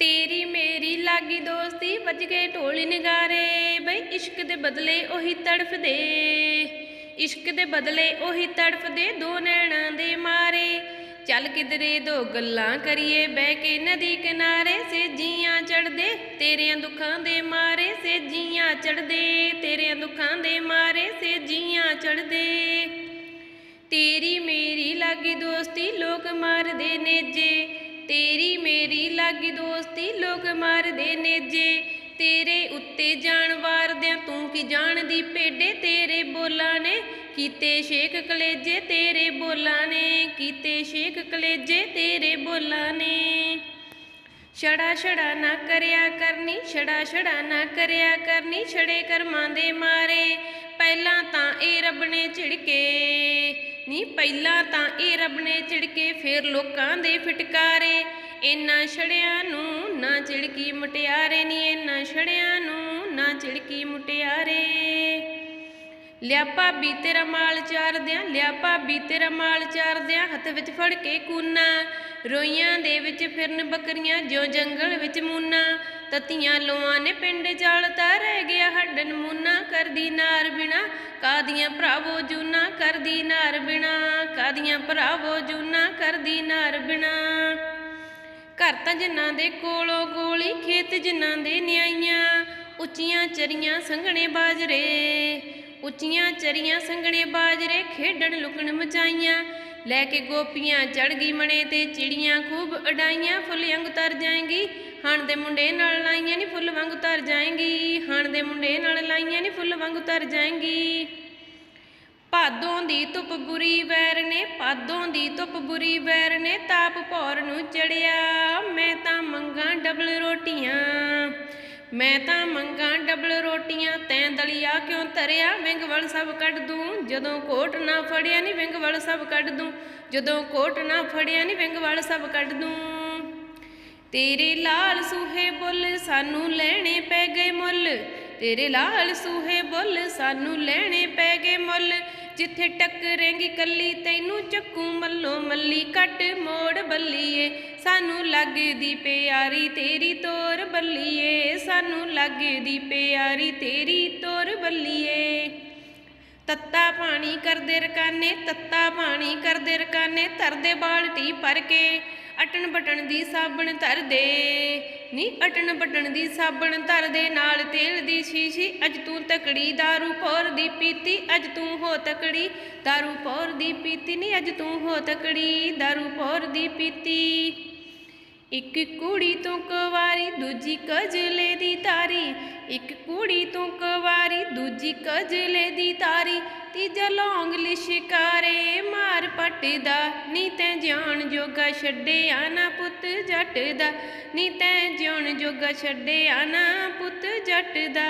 ਤੇਰੀ ਮੇਰੀ ਲਾਗੀ ਦੋਸਤੀ ਵੱਜ ਗਏ ਢੋਲੀ ਨਗਾਰੇ, ਬਈ ਇਸ਼ਕ ਦੇ ਬਦਲੇ ਉਹੀ ਤੜਫਦੇ ਇਸ਼ਕ ਦੇ ਬਦਲੇ ਉਹੀ ਤੜਫਦੇ ਦੋ ਨੈਣਾਂ ਦੇ ਮਾਰੇ। ਚੱਲ ਕਿਧਰੇ ਦੋ ਗੱਲਾਂ ਕਰੀਏ, ਬਹਿ ਕੇ ਨਦੀ ਕਿਨਾਰੇ। ਸੇ ਜੀਆਂ ਚੜਦੇ ਤੇਰਿਆਂ ਦੁੱਖਾਂ ਦੇ ਮਾਰੇ। ਸੇ ਜੀਆਂ ਚੜਦੇ ਤੇਰਿਆਂ ਦੁੱਖਾਂ ਦੇ ਮਾਰੇ। ਸੇ ਜੀਆਂ ਚੜਦੇ ਤੇਰੀ ਮੇਰੀ ਲਾਗੀ ਦੋਸਤੀ ਲੋਕ ਮਾਰਦੇ ਨੇ ਜੇ ਤੇਰੀ ਮੇਰੀ ਲਾਗੀ ਦੋਸਤੀ ਲੋਕ ਮਾਰਦੇ ਨੇਜੇ। ਤੇਰੇ ਉੱਤੇ ਜਾਣ ਵਾਰਦਿਆਂ ਤੂੰ ਕੀ ਜਾਣਦੀ ਪੇਡੇ ਤੇਰੇ ਬੋਲਾਂ ਨੇ ਕੀਤੇ ਸ਼ੇਖ ਕਲੇਜੇ। ਤੇਰੇ ਬੋਲਾਂ ਨੇ ਕੀਤੇ ਸ਼ੇਖ ਕਲੇਜੇ। ਤੇਰੇ ਬੋਲਾਂ ਨੇ ਛੜਾ ਛੜਾ ਨਾ ਕਰਿਆ ਕਰਨੀ, ਛੜਾ ਛੜਾ ਨਾ ਕਰਿਆ ਕਰਨੀ, ਛੜੇ ਕਰਮਾਂ ਦੇ ਮਾਰੇ। ਪਹਿਲਾਂ ਤਾਂ ਇਹ ਰੱਬ ਨੇ ਝਿੜਕੇ ਨਹੀਂ ਪਹਿਲਾਂ ਤਾਂ ਇਹ ਰੱਬ ਨੇ ਝਿੜਕੇ ਫਿਰ ਲੋਕਾਂ ਦੇ ਫਟਕਾਰੇ। ਇਨਾ ਛੜਿਆਂ ਨੂੰ ਨਾ ਝਿੜਕੀ ਮੁਟਿਆਰੇ ਨਹੀਂ ਇਨਾ ਛੜਿਆਂ ਨੂੰ ਨਾ ਝਿੜਕੀ ਮੁਟਿਆਰੇ। ਲਿਆ ਭਾਬੀ ਤੇਰਾ ਮਾਲ ਚਾਰਦਿਆਂ, ਲਿਆ ਭਾਬੀ ਤੇਰਾ ਮਾਲ ਚਾਰਦਿਆਂ, ਹੱਥ ਵਿੱਚ ਫੜ ਕੇ ਕੂਨਾ। ਰੋਈਆਂ ਦੇ ਵਿੱਚ ਫਿਰਨ ਬੱਕਰੀਆਂ, ਜਿਉ ਜੰਗਲ ਵਿੱਚ ਮੂਨਾ। ਤਤੀਆਂ ਲੋਆਂ ਨੇ ਪਿੰਡ ਚਾਲਤਾ ਰਹਿ ਗਿਆ ਹੱਡਨ ਮੂਨਾ ਕਰਦੀ ਨਾਰ ਬਿਨਾ। ਕਾਦੀਆਂ ਭਰਾਵੋ ਜੂਨਾ ਕਰਦੀ ਨਾਰ ਬਿਨਾ? ਕਾਦੀਆਂ ਭਰਾਵੋ ਜੂਨਾ ਕਰਦੀ ਨਾਰ ਬਿਨਾ? ਘਰ ਤਾਂ ਜਿਨ੍ਹਾਂ ਦੇ ਕੋਲੋਂ ਗੋਲੀ, ਖੇਤ ਜਿਨ੍ਹਾਂ ਦੇ ਨਿਆਈਆਂ। ਉੱਚੀਆਂ ਚਰੀਆਂ ਸੰਘਣੇ ਬਾਜਰੇ। ਉੱਚੀਆਂ ਚਰੀਆਂ ਸੰਘਣੇ ਬਾਜਰੇ ਖੇਡਣ ਲੁਕਣ ਮਚਾਈਆਂ। ਲੈ ਕੇ ਗੋਪੀਆਂ ਚੜ ਗਈ ਮਣੇ ਤੇ ਚਿੜੀਆਂ ਖੂਬ ਅਡਾਈਆਂ, ਫੁੱਲ ਵਾਂਗ ਤਰ ਜਾਏਂਗੀ। ਹਣ ਦੇ ਮੁੰਡੇ ਨਾਲ ਲਾਈਆਂ ਨਹੀਂ ਫੁੱਲ ਵਾਂਗ ਤਰ ਜਾਏਗੀ। ਹਣ ਦੇ ਮੁੰਡੇ ਨਾਲ ਲਾਈਆਂ ਨਹੀਂ ਫੁੱਲ ਵਾਂਗ ਤਰ ਜਾਏਗੀ। ਭਾਦੋਂ ਦੀ ਧੁੱਪ ਬੁਰੀ ਵੈਰ ਨੇ ਭਾਦੋਂ ਦੀ ਧੁੱਪ ਬੁਰੀ ਵੈਰ ਨੇ, ਤਾਪ ਭੌਰ ਨੂੰ ਚੜਿਆ। ਮੈਂ ਤਾਂ ਮੰਗਾਂ ਡਬਲ ਰੋਟੀਆਂ। ਮੈਂ ਤਾਂ ਮੰਗਾਂ ਡਬਲ ਰੋਟੀਆਂ, ਤੈਂ ਦਲੀਆ ਕਿਉਂ ਧਰਿਆ? ਵਿੰਗਵਲ ਸਭ ਕੱਢ ਦੂੰ। ਜਦੋਂ ਕੋਟ ਨਾ ਫੜਿਆ ਨਹੀਂ ਵਿੰਗਵਲ ਸਭ ਕੱਢ ਦੂੰ। ਜਦੋਂ ਕੋਟ ਨਾ ਫੜਿਆ ਨਹੀਂ ਵਿੰਗਵਲ ਸਭ ਕੱਢ ਦੂੰ। ਤੇਰੇ ਲਾਲ ਸੂਹੇ ਬੁੱਲ ਸਾਨੂੰ ਲੈਣੇ ਪੈ ਗਏ ਮੁੱਲ। ਤੇਰੇ ਲਾਲ ਸੂਹੇ ਬੁੱਲ ਸਾਨੂੰ ਲੈਣੇ ਪੈ ਗਏ ਮੁੱਲ। ਜਿੱਥੇ ਟੱਕਰੇਂਗੀ ਕੱਲੀ, ਤੈਨੂੰ ਚੱਕੂ ਮੱਲੋ ਮੱਲੀ। ਕੱਟ ਮੋੜ ਬੱਲੀਏ, ਸਾਨੂੰ ਲੱਗਦੀ ਪਿਆਰੀ ਤੇਰੀ ਤੋਰ ਬੱਲੀਏ। ਸਾਨੂੰ ਲੱਗਦੀ ਪਿਆਰੀ ਤੇਰੀ ਤੋਰ ਬੱਲੀਏ। ਤੱਤਾ ਪਾਣੀ ਕਰਦੇ ਰਕਾਨੇ, ਤੱਤਾ ਪਾਣੀ ਕਰਦੇ ਰਕਾਨੇ, ਧਰਦੇ ਬਾਲਟੀ ਭਰ ਕੇ। ਅਟਣ ਬਟਣ ਦੀ ਸਾਬਣ ਧਰਦੇ ਨੀ ਅਟਣ ਬਟਣ ਦੀ ਸਾਬਣ ਧਰਦੇ ਨਾਲ ਤੇਲ ਦੀ ਸ਼ੀਸ਼ੀ ਅੱਜ ਤੂੰ ਤਕੜੀ दारू ਪੌਰ ਦੀ ਪੀਤੀ ਅੱਜ ਤੂੰ ਹੋ ਤਕੜੀ दारू ਪੌਰ ਦੀ ਪੀਤੀ ਨੀ ਅੱਜ ਤੂੰ ਹੋ ਤਕੜੀ दारू ਪੌਰ ਦੀ ਪੀਤੀ ਇੱਕ ਕੁੜੀ ਤੋਂ ਕੁਵਾਰੀ, ਦੂਜੀ ਕਜਲੇ ਦੀ ਤਾਰੀ। ਇੱਕ ਕੁੜੀ ਤੋਂ ਕੁਵਾਰੀ, ਦੂਜੀ ਕਜਲੇ ਦੀ ਤਾਰੀ। ਤੀਜਾ ਲੌਂਗ ਲਿਸ਼ਕਾਰੇ ਮਾਰ ਪਟਦਾ। ਨੀ ਤੈਂ ਜਾਣ ਜੋਗਾ ਛੱਡਿਆ ਨਾ ਪੁੱਤ ਜੱਟ ਦਾ ਨੀ ਤੈਂ ਜਾਣ ਜੋਗਾ ਛੱਡਿਆ ਨਾ ਪੁੱਤ ਜੱਟ ਦਾ